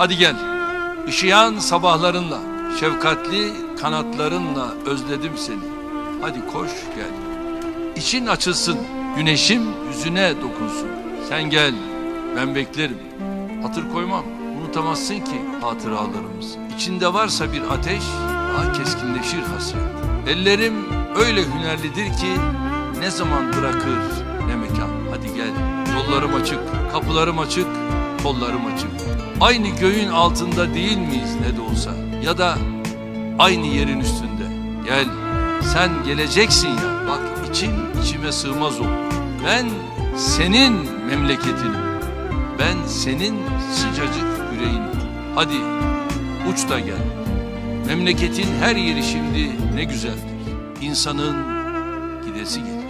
Hadi gel. Işıyan sabahlarınla, şefkatli kanatlarınla özledim seni. Hadi koş gel. İçin açılsın, güneşim yüzüne dokunsun. Sen gel, ben beklerim. Hatır koymam, unutamazsın ki hatıralarımız. İçinde varsa bir ateş, daha keskinleşir hasret. Ellerim öyle hünerlidir ki ne zaman bırakır ne mekan. Hadi gel, yollarım açık, kapılarım açık, kollarım açık. Aynı göğün altında değil miyiz ne de olsa? Ya da aynı yerin üstünde. Gel, sen geleceksin ya. Bak içim içime sığmaz oldu. Ben senin memleketinim. Ben senin sıcacık yüreğinim. Hadi uç da gel. Memleketin her yeri şimdi ne güzeldir. İnsanın gidesi gelir.